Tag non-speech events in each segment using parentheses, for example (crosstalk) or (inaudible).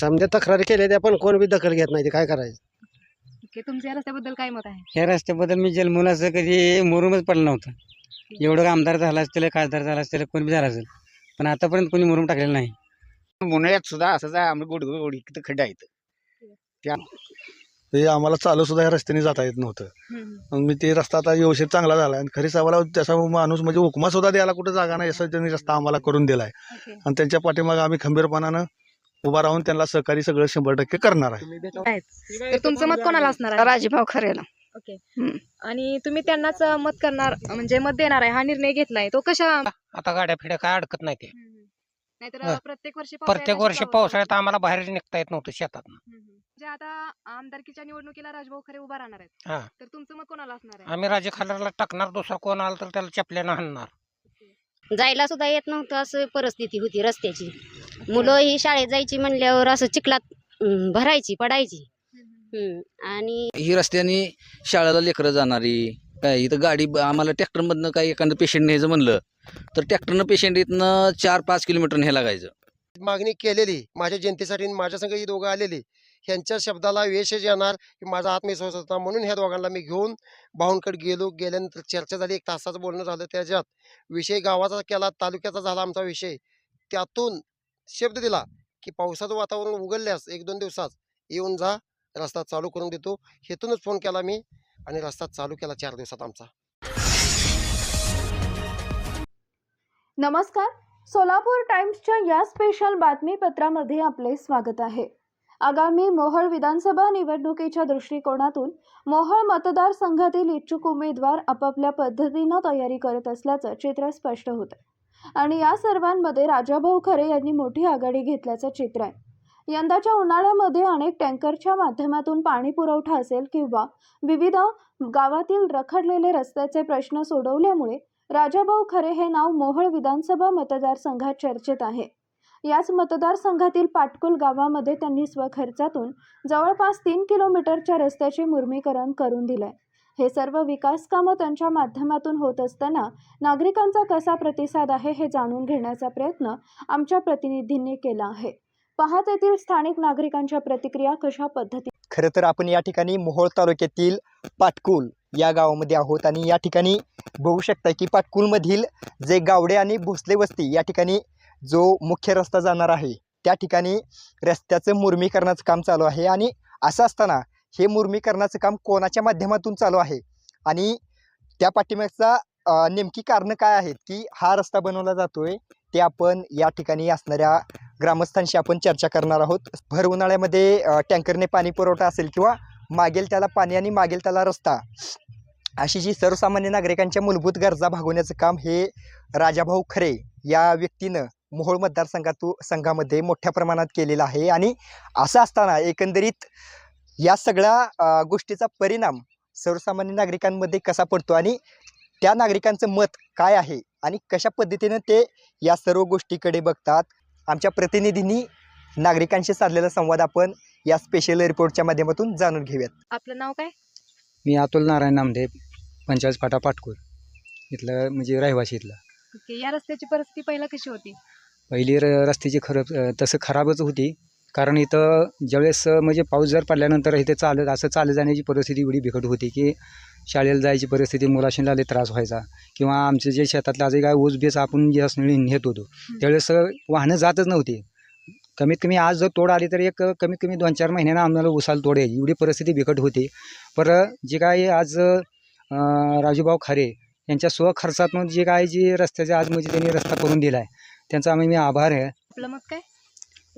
समजा तक्रारी केल्या त्या पण कोण बी दखल घेत नाही ते काय करायचं? तुमच्या या रस्त्याबद्दल काय मत आहे? ह्या रस्त्याबद्दल मी जन्मूलाचं कधी मुरुमच पडलं नव्हतं. एवढं आमदार झाला असतील खासदार झाला असतील कोणी बी झाला असेल. पण आतापर्यंत कोणी मुरुम टाकलेलं नाही. उन्हाळ्यात सुद्धा असंच आहे आम्ही गुडगुड गुडी खड्डे आहेत. ते आम्हाला चालू सुद्धा या रस्त्याने जाता येत नव्हतं. मग मी ते रस्ता आता व्यवस्थित चांगला झाला आणि खरी साहेबाला त्याचा माणूस म्हणजे हुकमा सुद्धा द्यायला कुठं जागा नाही असं त्यांनी रस्ता आम्हाला करून दिलाय. ओके. आणि त्यांच्या पाठीमागे आम्ही खंबीरपणानं उभा राहून त्यांना सहकारी सगळं शंभर टक्के करणार आहे. तर तुमचं मत कोणाला असणार आहे? राजीभाऊ खरेला. ओके. हम्म. आणि तुम्ही त्यांनाच मत करणार म्हणजे मत देणार आहे हा निर्णय घेतलाय तो कशा आता गाड्या फिड्या काय अडकत नाही ते. नाहीतर हा. प्रत्येक वर्षी प्रत्येक वर्षी पावसाळ्यात आम्हाला बाहेर निघता येत नव्हतं शेतात. हम्म, हम्म. म्हणजे आता आमदारकीच्या निवडणुकीला राजभाऊ खरे उभा राहणार आहेत. हा. तर तुमचं मत कोणाला असणार आहे? आम्ही राजे खालरला टाकणार दुसरा कोण आला तर त्याला चपल्यानं हाणणार. जायला सुद्धा येत नव्हतं असं परिस्थिती होती रस्त्याची. मुलं ही शाळेत जायची म्हणल्यावर असं चिखलात अं, भरायची पडायची. हम्म. आणि ही रस्त्याने शाळेला लेकरं जाणारी काय इथं गाडी ब- आम्हाला ट्रॅक्टरमधनं काही एखादं पेशंट न्यायचं म्हणलं तर ट्रॅक्टरनं पेशंट इथनं चार पाच किलोमीटर न्यायला लागायचं. मागणी केलेली माझ्या जनतेसाठी आणि माझ्या संग ही दोघं आलेली. ह्यांच्या शब्दाला वेशच येणार की माझा आत्मविश्वास होता म्हणून ह्या दोघांना मी घेऊन भाऊंकडे गेलो. गेल्यानंतर चर्चा झाली. एक तासाचं बोलणं झालं त्याच्यात. विषय गावाचा केला तालुक्याचा झाला आमचा विषय. त्यातून शब्द दिला की पावसाचं वातावरण उघडल्यास एक दोन दिवसात येऊन जा रस्ता चालू करून देतो. हेतूनच फोन केला मी आणि रस्ता चालू केला चार दिवसात आमचा. नमस्कार. सोलापूर टाइम्सच्या या स्पेशल बातमीपत्रामध्ये आपले स्वागत आहे. आगामी मोहळ विधानसभा निवडणुकीच्या दृष्टिकोनातून मोहळ मतदारसंघातील इच्छुक उमेदवार आपापल्या पद्धतीनं तयारी करत असल्याचं चित्र स्पष्ट होतं. आणि या सर्वांमध्ये राजाभाऊ खरे यांनी मोठी आघाडी घेतल्याचं चित्र आहे. यंदाच्या उन्हाळ्यामध्ये अनेक टँकरच्या माध्यमातून पाणी पुरवठा असेल किंवा विविध गावातील रखडलेले रस्त्याचे प्रश्न सोडवल्यामुळे राजाभाऊ खरे हे नाव मोहळ विधानसभा मतदारसंघात चर्चेत आहे. याच मतदारसंघातील पाटकुल गावामध्ये त्यांनी स्वखर्चातून जवळपास तीन किलोमीटरच्या रस्त्याचे मुर्मीकरण करून दिले हे सर्व विकास कामं त्यांच्या माध्यमातून होत असताना नागरिकांचा कसा प्रतिसाद आहे हे जाणून घेण्याचा प्रयत्न आमच्या प्रतिनिधींनी केला आहे. पाहत येथील स्थानिक नागरिकांच्या प्रतिक्रिया कशा पद्धती खरं तर आपण या ठिकाणी मोहोळ तालुक्यातील पाटकुल या गावामध्ये आहोत आणि या ठिकाणी बघू शकता की पाटकुलमधील जे गावडे आणि भोसले वस्ती या ठिकाणी जो मुख्य रस्ता जाणार आहे त्या ठिकाणी रस्त्याचं मुर्मीकरणाचं काम चालू आहे आणि असं असताना हे मुर्मीकरणाचं काम कोणाच्या माध्यमातून चालू आहे? आणि त्या पाठीमागचा नेमकी कारणं काय आहेत की हा रस्ता बनवला जातोय ते आपण या ठिकाणी असणाऱ्या ग्रामस्थांशी आपण चर्चा करणार आहोत. भर उन्हाळ्यामध्ये टँकरने पाणी पुरवठा असेल किंवा मागेल त्याला पाणी आणि मागेल त्याला रस्ता अशी जी सर्वसामान्य नागरिकांच्या मूलभूत गरजा भागवण्याचं काम हे राजाभाऊ खरे या व्यक्तीनं मोहोळ मतदारसंघातू संघामध्ये मोठ्या प्रमाणात केलेलं आहे. आणि असं असताना एकंदरीत या सगळ्या गोष्टीचा परिणाम सर्वसामान्य नागरिकांमध्ये कसा पडतो? आणि त्या नागरिकांचं मत काय आहे? आणि कशा पद्धतीनं ते या सर्व गोष्टीकडे बघतात? आमच्या प्रतिनिधींनी नागरिकांशी साधलेला संवाद आपण या स्पेशल रिपोर्टच्या माध्यमातून जाणून घेऊयात. आपलं नाव काय? मी अतुल नारायण नामदेव पंचायत फाटा पाटकूर. इथलं म्हणजे रहिवासी इथलं. या रस्त्याची परिस्थिती पहिला कशी होती? पहिली र रस्त्याची खरं तसं खराबच होती. कारण इथं ज्यावेळेस म्हणजे पाऊस जर पडल्यानंतर इथे चालत असं चालत जाण्याची परिस्थिती एवढी बिकट होती की शाळेला जायची परिस्थिती मुलाशीला लय त्रास व्हायचा. किंवा आमचे जे शेतातले आज काय ऊस बीस आपण जे असणे नेत होतो त्यावेळेस वाहनं जातच नव्हती. कमीत कमी आज जर तोड आली तर एक कमीत कमी दोन चार महिन्यानं आम्हाला उसाला तोड यायची. एवढी परिस्थिती बिकट होती. पर जे काय आज राजूभाऊ खरे यांच्या स्वखर्चातून जे काय जी रस्त्याचे आज म्हणजे त्यांनी रस्ता करून दिला आहे त्यांचा आम्ही मी आभार आहे. आपलं मत काय?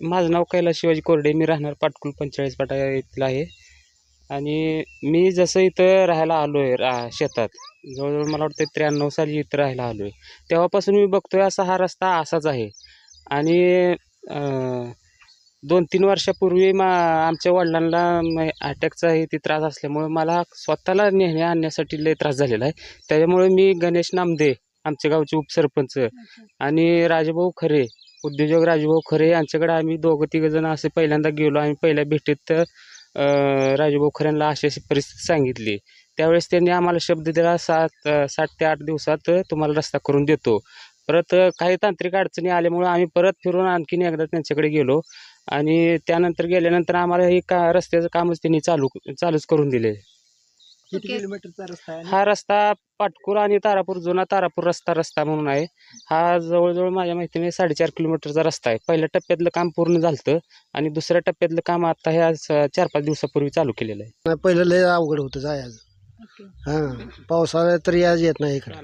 माझं नाव कैलास शिवाजी कोरडे मी राहणार पाटकुल पंचेचाळीस पाटा येथील आहे. आणि मी जसं इथं राहायला आलो आहे रा शेतात जवळजवळ मला वाटतं त्र्याण्णव साली इथं राहायला आलो आहे तेव्हापासून मी बघतोय असा हा रस्ता असाच आहे. आणि दोन तीन वर्षापूर्वी मा आमच्या वडिलांना अटॅकचा हे ते त्रास असल्यामुळे मला स्वतःला नेहणे आणण्यासाठी लय त्रास झालेला आहे. त्याच्यामुळे मी गणेश नामदे आमच्या गावचे उपसरपंच. आणि राजभाऊ खरे उद्योजक राजभाऊ खरे यांच्याकडे आम्ही दोघं तिघं जण असे पहिल्यांदा गेलो. आणि पहिल्या भेटीत अं, राजभाऊ खऱ्यांना अशी अशी परिस्थिती सांगितली. त्यावेळेस त्यांनी आम्हाला शब्द दिला सात सात ते आठ दिवसात तुम्हाला रस्ता करून देतो. परत काही तांत्रिक अडचणी आल्यामुळे आम्ही परत फिरून आणखीन एकदा त्यांच्याकडे गेलो. आणि त्यानंतर गेल्यानंतर आम्हाला हे का रस्त्याचं कामच त्यांनी चालू चालूच करून दिले. किती ओके. किलोमीटरचा रस्ता आहे आणि? हा रस्ता पाटकुर आणि तारापूर जुना तारापूर रस्ता रस्ता म्हणून आहे. हा जवळजवळ माझ्या माहितीने साडेचार किलोमीटरचा रस्ता आहे. पहिल्या टप्प्यातलं काम पूर्ण झालं आणि दुसऱ्या टप्प्यातलं काम आता ह्या स- चार पाच दिवसापूर्वी चालू केलेलं आहे. पहिलं लय अवघड होतं जायचं ओके. हां पावसाळ्यात तर याच येत नाही इकडे.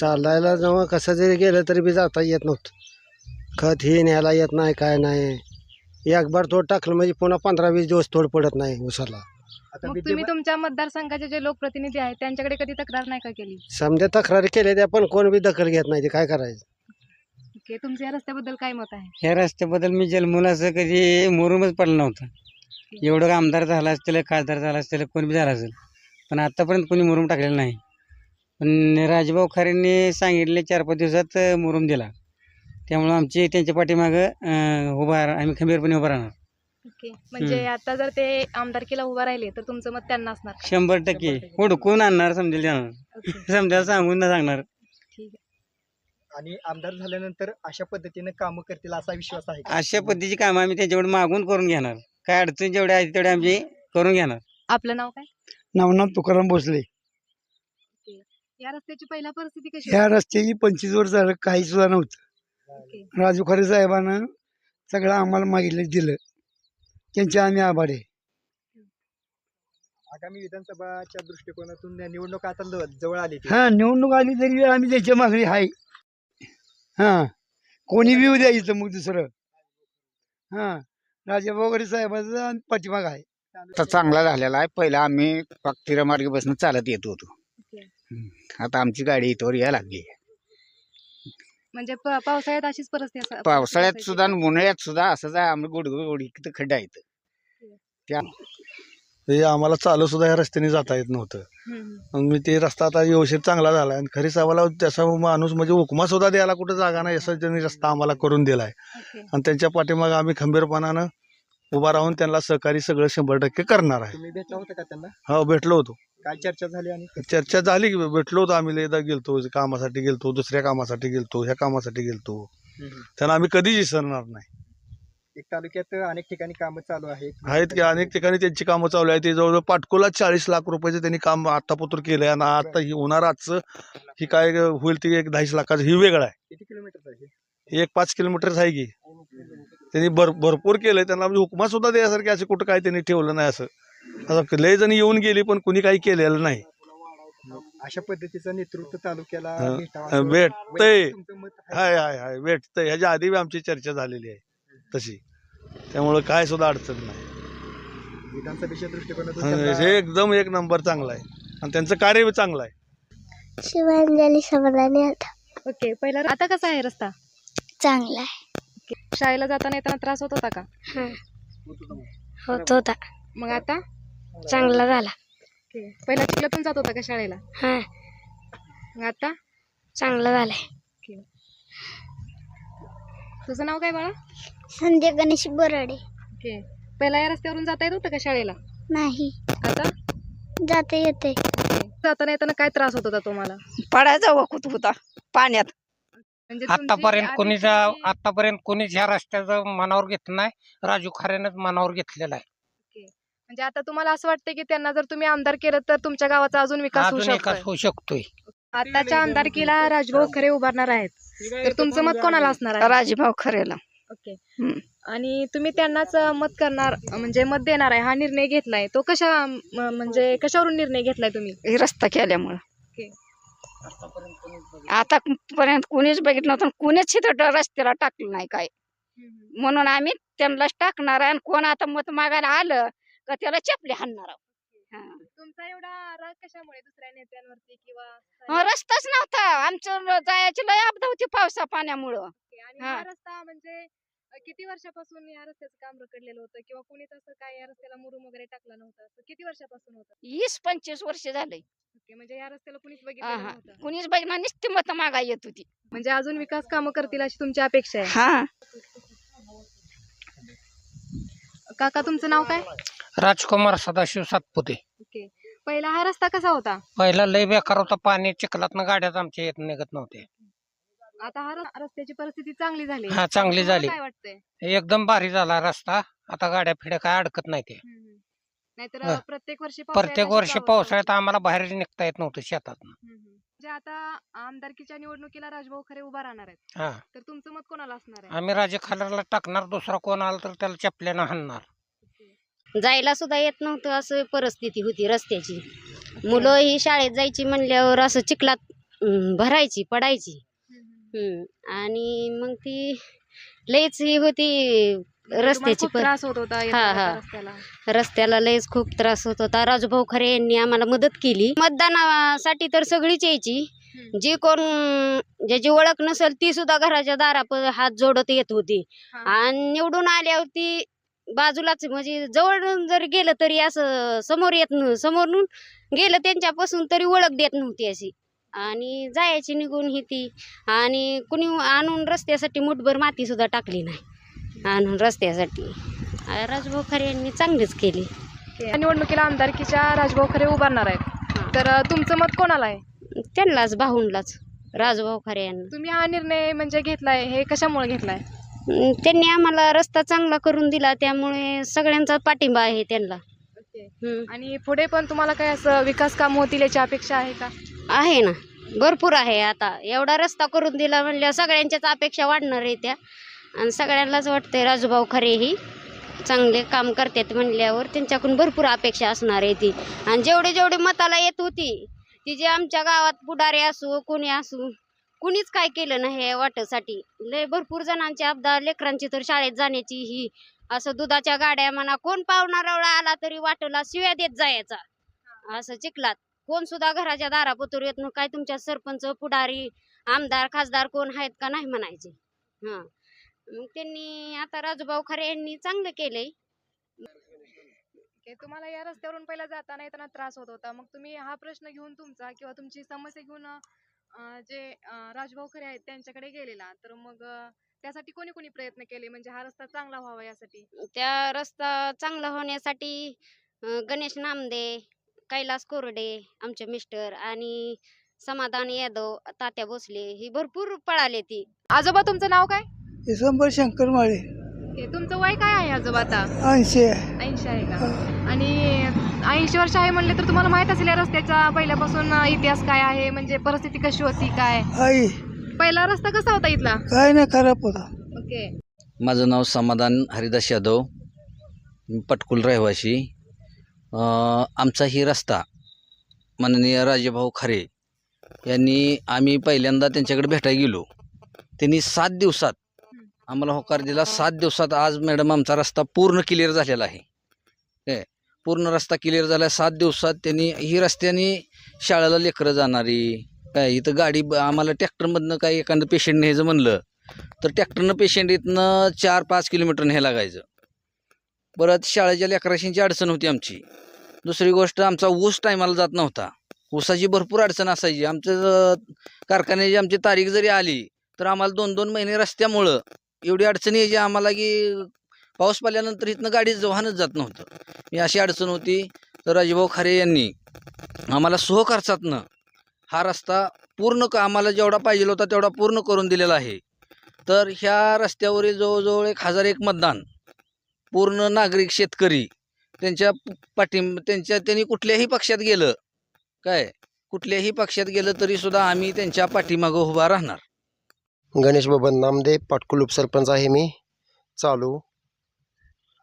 चालायला जेव्हा कसं जरी गेलं तरी बी जाता येत नव्हतं. खत ही न्यायला येत नाही काय नाही. एक बार थोड टाकलं म्हणजे पुन्हा पंधरा वीस दिवस थोड पडत नाही उसाला आता मग तुम्ही विद्यमान तुमच्या मतदारसंघाचे जे लोकप्रतिनिधी आहेत त्यांच्याकडे कधी तक्रार नाही का केली? समजा तक्रारी केल्या त्या पण कोण बी दखल घेत नाही ते काय करायचं? ओके तुमच्या या रस्त्याबद्दल काय मत आहे? ह्या रस्त्याबद्दल मी जन्मूलाचं कधी मुरुमच पडलं नव्हतं. एवढं आमदार झाला असतील खासदार झाला असतील कोणी बी झाला असेल पण आतापर्यंत कोणी मुरुम टाकलेलं नाही. पण राजभाऊ खरेंनी सांगितले चार पाच दिवसात अं, मुरुम दिला. त्यामुळं आमची त्यांच्या पाठीमागं अं, उभा रा- आम्ही खंबीरपणे उभा राहणार. ओके म्हणजे आता जर ते आमदारकीला उभा राहिले तर तुमचं मत त्यांना असणार का? शंभर टक्के. हुडकून आणणार समजेल ओके. (laughs) समजायला सांगून न सांगणार. ठीक आहे. आणि आमदार झाल्यानंतर अशा पद्धतीने कामं करतील असा विश्वास आहे का? अशा पद्धतीची कामं आम्ही त्यांच्याकडून मागून करून घेणार. काय अडचण जेवढ्या आहेत तेवढ्या आमची करून घेणार. आपलं नाव काय? नवनाथ तुकाराम भोसले. या रस्त्याची पहिला परिस्थिती कशी ह्या रस्त्याची पंचवीस वर्ष झालं काही सुद्धा नव्हतं. होती? राजू खरे साहेबानं सगळं आम्हाला मागितलं दिलं. त्यांचे आम्ही आभारी आहे. आगामी विधानसभाच्या दृष्टिकोनातून निवडणूक आता ल- जवळ आली. हा निवडणूक आली तरी आम्ही त्याच्या मागणी आहे हा कोणी बी उद्या इथं मग दुसरं हा राजाभाऊ खरे साहेबाचं आणि पाठीमाग आहे आता चांगला झालेला आहे पहिला आम्ही पाक मार्गेपासून चालत येत होतो ओके. हम्म. आता आमची गाडी इथवर यायला लागली म्हणजे प- पावसाळ्यात अशीच परिस्थिती असा- पावसाळ्यात सुद्धा का? आणि उन्हाळ्यात सुद्धा असंच आहे आम्ही गुडगुड गोडी खड्डा आहेत त्या हे आम्हाला चालू सुद्धा ह्या रस्त्याने जाता येत नव्हतं. मग मी ते रस्ता आता व्यवस्थित चांगला झाला आणि खरी साहेबाला त्याचा माणूस म्हणजे हुकमा सुद्धा द्यायला कुठं जागा नाही असं त्यांनी रस्ता आम्हाला करून दिलाय. ओके. आणि त्यांच्या पाठीमागे आम्ही खंबीरपणानं उभा राहून त्यांना सहकार्य सगळं शंभर टक्के करणार आहे. तुम्ही भेटला होता का त्यांना? हो भेटलो होतो. काय चर्चा झाली आणि चर्चा झाली की भेटलो होतो आम्ही एकदा गेलतो कामासाठी गेलतो दुसऱ्या कामासाठी गेलतो ह्या कामासाठी गेलतो. त्यांना आम्ही कधीच विसरणार नाही. तालुक्यात अनेक ठिकाणी कामं चालू आहेत. आहेत की अनेक ठिकाणी त्यांची कामं चालू आहेत. ते जवळजवळ पाटकोला चाळीस लाख रुपयाचं त्यांनी काम आत्तापुत्र केलंय. आणि आता ही होणार आजचं ही काय होईल ती एक दहाच लाखाचं ही वेगळं आहे. किती किलोमीटर आहे हे? एक पाच किलोमीटरच आहे की. त्यांनी भर भरपूर केलंय. त्यांना म्हणजे हुकमा सुद्धा द्यासारखे असं कुठं काय त्यांनी ठेवलं नाही असं. आता लय जण येऊन गेली पण कुणी काही केलेलं नाही. अशा पद्धतीचं नेतृत्व तालुक्याला असं भेटतंय. आहे. हाय हाय हाय. भेटतंय. ह्याच्या आधी आमची चर्चा झालेली आहे. तशी. त्यामुळं काय सुद्धा अडचण नाही. विधानसभेच्या दृष्टिकोनातून हं, त्यांना- एकदम एक नंबर चांगला आहे. आणि त्यांचं कार्य बी चांगलं आहे. शिवांजली समाधानी आता ओके पहिला आता कसा आहे रस्ता? चांगला आहे. शाळेला जाताना येताना त्रास होत होता का? होत होता. मग आता? चांगला झाला. ओके. पहिला चिखलातून जात होता का शाळेला? हा. मग आता? चांगला झालाय. तुझं नाव काय बाळा? संजय गणेश बराडे. ओके. पहिला या रस्त्यावरून जाता येत होतं का शाळेला? नाही. आता? जाते येते जाताना येताना काय त्रास होत होता तुम्हाला? पडायचा वखूत होता. पाण्यात. म्हणजे तुमची आतापर्यंत कोणीच आतापर्यंत कोणीच ह्या रस्त्याचं मनावर घेतलं नाही. राजू खऱ्यानंच मनावर घेतलेला आहे. म्हणजे आता तुम्हाला असं वाटतं की त्यांना जर तुम्ही आमदार केलं तर तुमच्या गावाचा अजून विकास होऊ अजून एकाच शकतो होऊ शकतोय. आताच्या आमदारकीला राजभाऊ खरे उभारणार आहेत. तर तुमचं मत कोणाला असणार आहे? राजीभाऊ खरेला. ओके. हम्म. आणि तुम्ही त्यांनाच मत करणार म्हणजे मत देणार आहे हा निर्णय घेतलाय. तो कशा म- म्हणजे कशावरून निर्णय घेतलाय तुम्ही? हे रस्ता केल्यामुळं. ओके. आता पर्यंत कुणीच बघितलं नव्हतं कुणीच इथं रस्त्याला टाकलं नाही काय म्हणून आम्ही त्यांनाच टाकणार आहे आणि कोण आता मत मागायला आलं का त्याला चपले हाणणार आहोत. तुमचा एवढा राग कशामुळे दुसऱ्या नेत्यांवरती किंवा रस्ताच नव्हता. आमचं जायची लय अपदा होती पावसा पाण्यामुळं. ओके. आणि हा. हा. रस्ता म्हणजे अं, किती वर्षापासून या रस्त्याचं काम रखडलेलं होतं? किंवा कुणीच असं काय या रस्त्याला मुरुम वगैरे टाकला नव्हता? असं किती वर्षापासून होतं? वीस पंचवीस वर्ष ओके. म्हणजे या रस्त्याला कुणीच बघितलं हा. नव्हतं. कुणीच बघितलं नुसती मत मागा येत होती. म्हणजे अजून विकास कामं करतील अशी तुमची अपेक्षा आहे? हा. काका तुमचं नाव काय? राजकुमार सदाशिव सातपुते. ओके. पहिला हा रस्ता कसा होता? पहिला लय बेकार होता पाणी चिखलातनं गाड्याच आमच्या येत निघत नव्हते. आता हा रस- रस्त्याची परिस्थिती चांगली झाली. हा, चांगली तुम्हाला झाली. काय वाटतंय? एकदम भारी झाला रस्ता. आता गाड्या फिड्या काय अडकत नाही ते. नाहीतर हा. प्रत्येक वर्षी पावसाळ्यात प्रत्येक वर्षी पावसाळ्यात आम्हाला बाहेर निघता येत नव्हतं शेतात हम्म, हम्म. म्हणजे आता आमदारकीच्या निवडणुकीला राजभाऊ खरे उभा राहणार आहेत. हा. तर तुमचं मत कोणाला असणार आहे? आम्ही राजे खालरला टाकणार दुसरा कोण आला तर त्याला चपल्यानं हाणणार. जायला सुद्धा येत नव्हतं असं परिस्थिती होती रस्त्याची. मुलं ही शाळेत जायची म्हणल्यावर असं चिखलात अं, भरायची पडायची. हम्म. आणि मग ती लईच ही होती तुम्हाला रस्त्याची खूप पर त्रास होत होता हा, हा. रस्त्याला. रस्त्याला लयच खूप त्रास होत होता. राजूभाऊ खरे यांनी आम्हाला मदत केली. मतदानासाठी तर सगळीच यायची. जी कोण ज्याची ओळख नसेल ती सुद्धा घराच्या दाराप हात जोडत येत होती. हा. आणि निवडून आल्यावर ती बाजूलाच म्हणजे जवळ जर गेलं तरी असं समोर येत न समोरून गेलं त्यांच्यापासून तरी ओळख देत नव्हती अशी. आणि जायची निघून ही ती. आणि कुणी आणून रस्त्यासाठी मुठभर माती सुद्धा टाकली नाही. आणून रस्त्यासाठी. राजभाऊ खरे यांनी चांगलीच केली. या निवडणुकीला आमदारकीच्या राजभाऊ खरे उभारणार आहेत. तर तुमचं मत कोणाला आहे? त्यांनाच भाऊंलाच. राजभाऊ खरे यांना. तुम्ही हा निर्णय म्हणजे घेतलाय हे कशामुळे घेतलाय? त्यांनी आम्हाला रस्ता चांगला करून दिला त्यामुळे सगळ्यांचा पाठिंबा आहे त्यांना. हम्म. आणि पुढे पण तुम्हाला काय असं विकास काम होतील याची अपेक्षा आहे का? आहे ना. भरपूर आहे आता. एवढा रस्ता करून दिला म्हणल्यावर सगळ्यांच्याच अपेक्षा वाढणार आहे त्या. आणि सगळ्यांनाच वाटतंय राजूभाऊ खरे ही चांगले काम करतात म्हणल्यावर त्यांच्याकडून भरपूर अपेक्षा असणार आहे ती. आणि जेवढे जेवढे मताला येत होती ती जे आमच्या गावात पुढारी असू कोणी असू कुणीच काय केलं नाही या वाटेसाठी लय भरपूर जणांची अपदा लेकरांची तर शाळेत जाण्याची ही. असं दुधाच्या गाड्या म्हणा कोण पाहुणा रवळा आला तरी वाटेला शिव्या देत जायचा. असं चिखलात. कोण सुद्धा घराच्या दारापतूर येत नाही. काय तुमच्या सरपंच पुढारी आमदार खासदार कोण आहेत का नाही म्हणायचे. हा. मग त्यांनी आता राजूभाऊ खरे यांनी चांगलं केलंय. तुम्हाला या रस्त्यावरून पहिला जाताना येताना त्रास होत होता. मग तुम्ही हा प्रश्न घेऊन तुमचा किंवा तुमची समस्या घेऊन जे राजभाऊ खरे आहेत त्यांच्याकडे गेलेला. तर मग त्यासाठी कोणी कोणी प्रयत्न केले? म्हणजे हा रस्ता चांगला व्हावा यासाठी? त्या रस्ता चांगला होण्यासाठी अं, गणेश नामदे कैलास कोरडे आमचे मिस्टर आणि समाधान यादव तात्या भोसले ही भरपूर पळाले ती. आजोबा तुमचं नाव काय? शंभर शंकर माळे. हे तुमचं वय काय आहे आजोबा आता? ऐंशी आहे. ऐंशी आहे का? आणि ऐंशी वर्ष आहे म्हणले तर तुम्हाला माहीत असेल या रस्त्याचा पहिल्यापासून इतिहास काय आहे म्हणजे परिस्थिती कशी होती काय? आई. पहिला रस्ता कसा होता इथला? काय नाही खराब होता. ओके. माझं नाव समाधान हरिदास यादव. मी पटकुल रहिवाशी अं, आमचा ही रस्ता माननीय राजेभाऊ खरे यांनी आम्ही पहिल्यांदा त्यांच्याकडे भेटायला गेलो. त्यांनी सात दिवसात आम्हाला होकार दिला. सात दिवसात आज मॅडम आमचा रस्ता पूर्ण क्लिअर झालेला आहे. काय पूर्ण रस्ता क्लिअर झाला सात दिवसात त्यांनी ही रस्त्याने शाळेला लेकरं जाणारी काय इथं गाडी ब- आम्हाला ट्रॅक्टरमधनं काही एखादं पेशंट न्यायचं म्हणलं तर ट्रॅक्टरनं पेशंट इथनं चार पाच किलोमीटर न्यायला लागायचं. परत शाळेच्या लेकराशींची अडचण होती आमची. दुसरी गोष्ट आमचा ऊस टायमाला जात नव्हता. ऊसाची भरपूर अडचण असायची. आमचं कारखान्याची आमची तारीख जरी आली तर आम्हाला दोन दोन महिने रस्त्यामुळं एवढी अडचणी यायची आम्हाला की पाऊस पडल्यानंतर इथनं गाडी वाहनच जात नव्हतं. ही अशी अडचण होती. तर राजभाऊ खरे यांनी आम्हाला सहखर्चातनं हा रस्ता पूर्ण का आम्हाला जेवढा पाहिजे होता तेवढा पूर्ण करून दिलेला आहे. तर ह्या रस्त्यावरील जवळजवळ एक हजार एक मतदान पूर्ण नागरिक शेतकरी त्यांच्या पाठिंब त्यांच्या त्यांनी कुठल्याही पक्षात गेलं काय? कुठल्याही पक्षात गेलं तरीसुद्धा आम्ही त्यांच्या पाठीमागं उभा राहणार. गणेश बबन नामदे पाटकुल उपसरपंच आहे मी. चालू.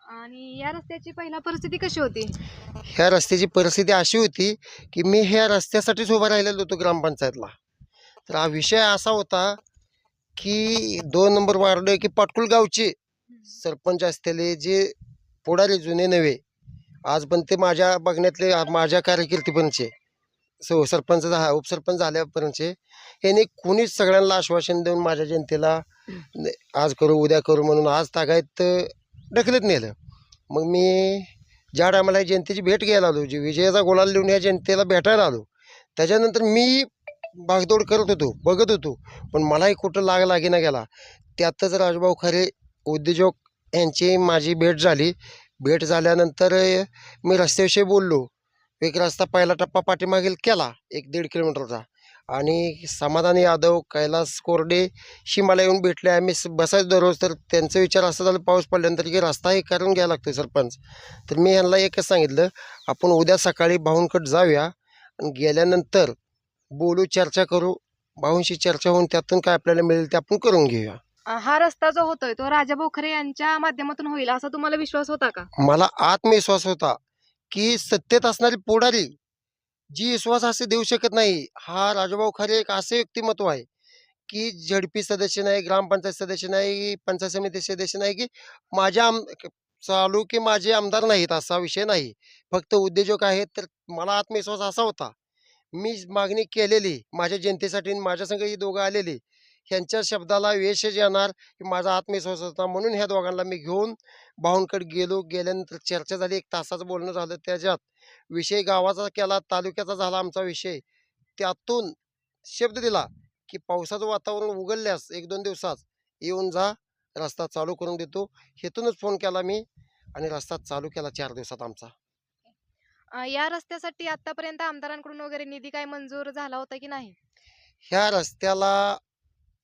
आणि या रस्त्याची पहिला परिस्थिती कशी होती? ह्या रस्त्याची परिस्थिती अशी होती की मी ह्या रस्त्यासाठीच उभा राहिलेलो होतो ग्रामपंचायतला. तर हा विषय असा होता की दोन नंबर वार्ड की पाटकुल गावचे सरपंच असलेले जे पुढारी जुने नव्हे आज पण ते माझ्या बघण्यातले माझ्या सो सरपंच झा उपसरपंच झाल्यापर्यंतचे यांनी कोणीच सगळ्यांना आश्वासन देऊन माझ्या जनतेला आज करू उद्या करू म्हणून आज तागायत ढकलत नेलं. मग मी ज्या टायमाला जनतेची भेट घ्यायला आलो जी विजयाचा गोळा लिहून या जनतेला भेटायला आलो त्याच्यानंतर मी भागदौड करत होतो बघत होतो. पण मलाही कुठं लाग लागेना गेला. त्यातच राजभाऊ खरे उद्योजक यांची माझी भेट झाली. भेट झाल्यानंतर मी रस्त्याविषयी बोललो. एक रस्ता पहिला टप्पा पाठीमागील केला एक दीड किलोमीटरचा. आणि समाधान यादव कैलास कोरडे शी मला येऊन भेटले. आम्ही बसायचो दररोज तर त्यांचा विचार असा झाला पाऊस पडल्यानंतर की रस्ता हे करून घ्यायला लागतो सरपंच. तर मी यांना एकच सांगितलं आपण उद्या सकाळी भाऊंकट जाऊया आणि गेल्यानंतर बोलू चर्चा करू. भाऊंशी चर्चा होऊन त्यातून काय आपल्याला मिळेल ते आपण करून घेऊया. हा रस्ता जो होतोय तो राजाभाऊ खरे यांच्या माध्यमातून होईल असा तुम्हाला विश्वास होता का? मला आत्मविश्वास होता. की सत्तेत असणारी पुढारी जी विश्वास असे देऊ शकत नाही हा राजभाऊ खरे एक असे व्यक्तिमत्व आहे की झडपी सदस्य नाही ग्रामपंचायत सदस्य नाही पंचायत समिती सदस्य नाही की माझ्या आम चालू की माझे आमदार नाहीत असा विषय नाही. फक्त उद्योजक आहेत तर मला आत्मविश्वास असा होता. मी मागणी केलेली माझ्या जनतेसाठी माझ्या संग ही दोघं आलेली ह्यांच्या शब्दाला यशच येणार माझा आत्मविश्वास होता म्हणून ह्या दोघांना मी घेऊन भाऊंकडे गेलो. गेल्यानंतर चर्चा झाली. एक तासाचं बोलणं झालं त्याच्यात. विषय गावाचा केला तालुक्याचा झाला आमचा विषय. त्यातून शब्द दिला की पावसाचं वातावरण उघडल्यास एक दोन दिवसात येऊन जा रस्ता चालू करून देतो. हेतूनच फोन केला मी आणि रस्ता चालू केला चार दिवसात आमचा. या रस्त्यासाठी आतापर्यंत आमदारांकडून वगैरे निधी काय मंजूर झाला होता की नाही? ह्या रस्त्याला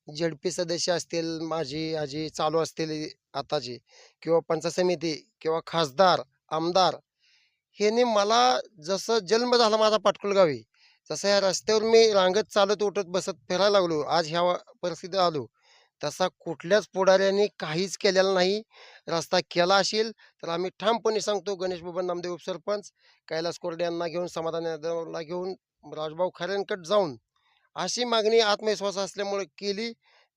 झडपी सदस्य असतील माझी आजी चालू असतील आताची किंवा पंचायत समिती किंवा खासदार आमदार ह्याने मला जसं जन्म झाला माझा पाटकुलगावी जसं ह्या रस्त्यावर मी रांगत चालत उठत बसत फिरायला लागलो आज ह्या परिस्थितीत आलो तसा कुठल्याच पुढाऱ्यांनी काहीच केलेलं नाही रस्ता केला असेल तर आम्ही ठामपणे सांगतो गणेश बाबा नामदेव उपसरपंच कैलास कोरडे यांना घेऊन समाधान यादवला घेऊन राजभाऊ खऱ्यांकडे जाऊन अशी मागणी आत्मविश्वास असल्यामुळे केली.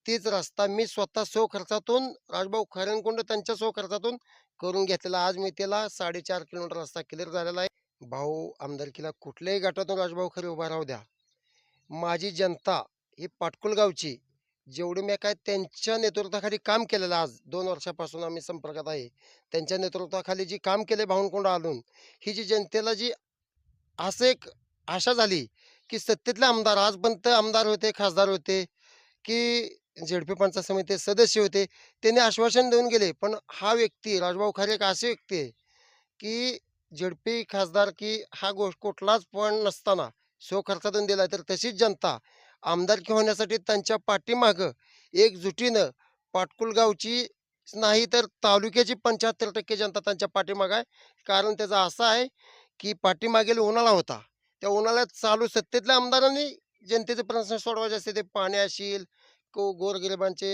तीच रस्ता मी स्वतः स्वखर्चातून राजभाऊ खऱ्यांकडून त्यांच्या स्वखर्चातून करून घेतलेला. आज मी त्याला साडेचार किलोमीटर रस्ता क्लिअर झालेला आहे. भाऊ आमदारकीला कुठल्याही गटातून राजभाऊ खरे उभा राहू द्या. माझी जनता ही पाटकुल गावची जेवढी मी काय त्यांच्या नेतृत्वाखाली काम केलेलं आज दोन वर्षापासून आम्ही संपर्कात आहे. त्यांच्या नेतृत्वाखाली जी काम केले भावनकुंड आणून ही जी जनतेला जी असं एक आशा झाली की सत्तेतले आमदार आजपर्यंत आमदार होते खासदार होते की झेडपी पंचायत समिती सदस्य होते त्यांनी आश्वासन देऊन गेले. पण हा व्यक्ती राजभाऊ खारे एक असे व्यक्ती आहे की झेडपी खासदार की हा गोष्ट कुठलाच पण नसताना सो खर्चातून दिला तर तशीच जनता आमदारकी होण्यासाठी त्यांच्या पाठीमागं एकजुटीनं पाटकुल गावची नाही तर तालुक्याची पंच्याहत्तर टक्के जनता त्यांच्या पाठीमागं आहे. कारण त्याचा असं आहे की पाठीमागील उन्हाळा होता. त्या उन्हाळ्यात चालू सत्तेतल्या आमदारांनी जनतेचे प्रश्न सोडवायचे असते ते पाणी असेल को गोरगरिबांचे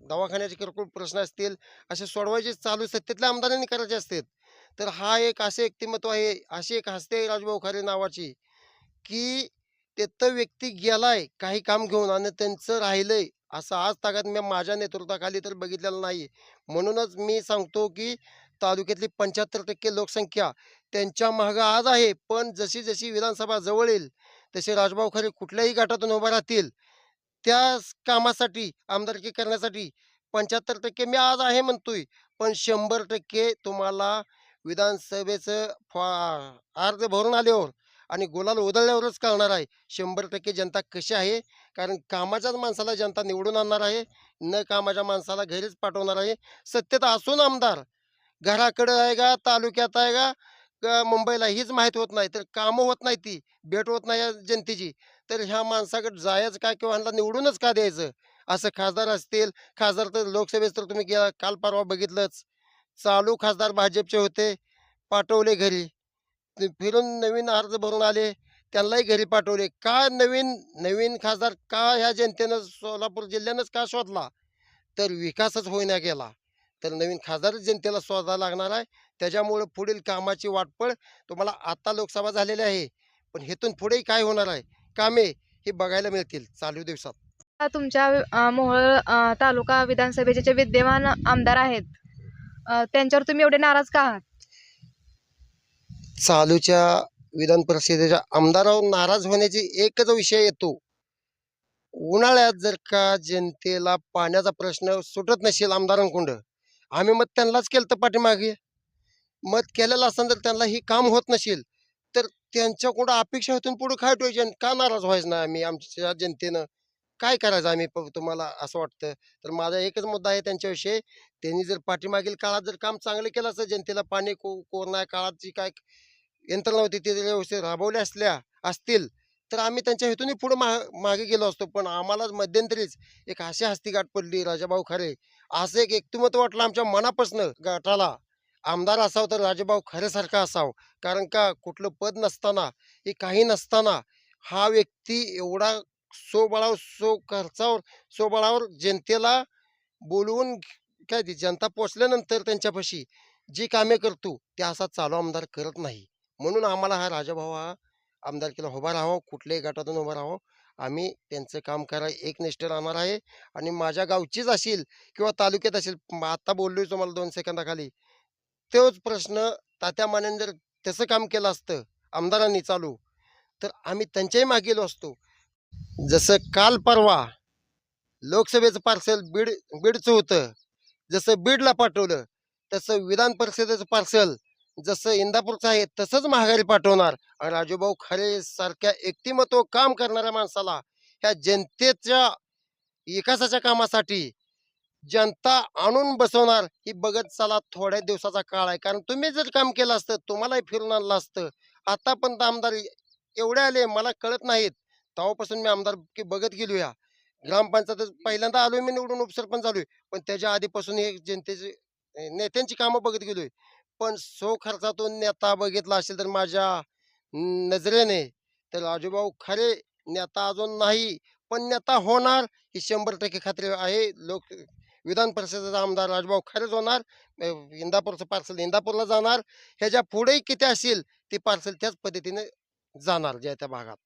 दवाखान्याचे किरकोळ प्रश्न असतील असे सोडवायचे चालू सत्तेतल्या आमदारांनी करायचे असतात तर हा एक असे व्यक्तिमत्व आहे अशी एक हस्ते राजभाऊ खरे नावाची की तिथं व्यक्ती गेलाय काही काम घेऊन आणि त्यांचं राहिलंय असं आज तागात मी माझ्या नेतृत्वाखाली तर बघितलेलं नाही म्हणूनच मी सांगतो की तालुक्यातली पंच्याहत्तर टक्के लोकसंख्या त्यांच्या मागं आज आहे. पण जशी जशी विधानसभा जवळ येईल तसे राजभाऊ खरे कुठल्याही गटातून उभा राहतील त्या कामासाठी आमदारकी करण्यासाठी पंच्याहत्तर टक्के मी आज आहे म्हणतोय. पण शंभर टक्के तुम्हाला विधानसभेचं फॉ अर्ज भरून आल्यावर आणि गुलाल उधळल्यावरच कळणार आहे. शंभर टक्के जनता कशी आहे? कारण कामाच्याच माणसाला जनता निवडून आणणार आहे न कामाच्या माणसाला घरीच पाठवणार आहे. सत्यता असून आमदार घराकडं आहे का तालुक्यात आहे का का मुंबईला हीच माहीत होत नाही तर कामं होत नाही ती भेट होत नाही या जनतेची. तर ह्या माणसाकडे जायचं का किंवा ह्यांना निवडूनच का द्यायचं? असं खासदार असतील खासदार तर लोकसभेत तर तुम्ही गेला काल परवा बघितलंच. चालू खासदार भाजपचे होते पाठवले घरी. फिरून नवीन अर्ज भरून आले त्यांनाही घरी पाठवले. का नवीन नवीन खासदार का ह्या जनतेनं सोलापूर जिल्ह्यानंच का शोधला? तर विकासच होईना गेला. तर नवीन खासदार जनतेला शोधायला लागणार आहे. त्याच्यामुळे पुढील कामाची वाटपळ तुम्हाला आता लोकसभा झालेली आहे. पण हेतून पुढेही काय होणार आहे? कामे हे बघायला मिळतील. चालू दिवसात. तुमच्या मोहोळ तालुका विधानसभेचे जे विद्यमान आमदार आहेत त्यांच्यावर तुम्ही एवढे नाराज का आहात? चालूच्या विधान परिषदेच्या आमदारावर नाराज होण्याची एकच विषय येतो. उन्हाळ्यात जर का जनतेला पाण्याचा प्रश्न सुटत नसेल आमदारांकडून आम्ही मत त्यांनाच केलं तर पाठीमागे. मत केलेलं असताना जर त्यांना ही काम होत नसेल तर त्यांच्याकडं अपेक्षा होतून पुढे काय ठेवायचे का नाराज व्हायचं ना आम्ही आमच्या जनतेनं? काय करायचं आम्ही तुम्हाला असं वाटतं? तर माझा एकच मुद्दा आहे त्यांच्याविषयी त्यांनी जर पाठीमागील काळात जर काम चांगलं केलं असतं जनतेला पाणी को कोरोना काळात जी काय यंत्रणा होती ती व्यवस्थित राबवल्या असल्या असतील तर आम्ही त्यांच्या हेतूनही पुढे मा मागे गेलो असतो. पण आम्हाला मध्यंतरीच एक अशी हस्ती गाठ पडली राजाभाऊ खरे. असं एक व्यक्तिमत्व वाटलं आमच्या मनापासनं गटाला. आमदार असावं तर राजेभाऊ खरेसारखा असावं. कारण का कुठलं पद नसताना हे काही नसताना हा व्यक्ती एवढा स्वबळावर सो खर्चावर स्वबळावर जनतेला बोलवून काय ती जनता पोचल्यानंतर त्यांच्यापाशी जी कामे करतो ते असा चालू आमदार करत नाही. म्हणून आम्हाला हा राजाभाऊ हा आमदारकीला उभा राहावं कुठल्याही गटातून उभा राहावं. आम्ही त्यांचं काम करायला एकनिष्ठ राहणार आहे आणि माझ्या गावचीच असेल किंवा तालुक्यात असेल आता बोललोय तुम्हाला दोन सेकंदाखाली. तोच प्रश्न तात्या मान्याने जर तसं काम केलं असतं आमदारांनी चालू तर आम्ही त्यांच्याही मागे असतो जसं काल परवा लोकसभेचं पार्सल बीड बीडचं होतं जसं बीडला पाठवलं तसं विधान परिषदेचं पार्सल जसं इंदापूरचं आहे तसंच महागारी पाठवणार. आणि राजूभाऊ खरे सारख्या व्यक्तिमत्व काम करणाऱ्या माणसाला ह्या जनतेच्या विकासाच्या कामासाठी जनता आणून बसवणार ही बघत चला थोड्या दिवसाचा काळ आहे. कारण तुम्ही जर काम केलं असतं तुम्हालाही फिरून आणलं असतं. आतापर्यंत आमदार एवढे आले मला कळत नाहीत. तेव्हापासून मी आमदार की बघत गेलो या ग्रामपंचायत पहिल्यांदा आलोय मी निवडून उपसरपंच झालोय. पण त्याच्या आधीपासून हे जनतेचे नेत्यांची कामं बघत गेलोय. पण सो खर्चातून नेता बघितला असेल तर माझ्या नजरेने तर राजूभाऊ खरे नेता अजून नाही पण नेता होणार ही शंभर टक्के खात्री आहे. लोक विधान परिषदेचा आमदार राजभाऊ खरेच होणार इंदापूरचं पार्सल इंदापूरला जाणार. ह्याच्या पुढेही किती असेल ते पार्सल त्याच पद्धतीने जाणार ज्या त्या भागात.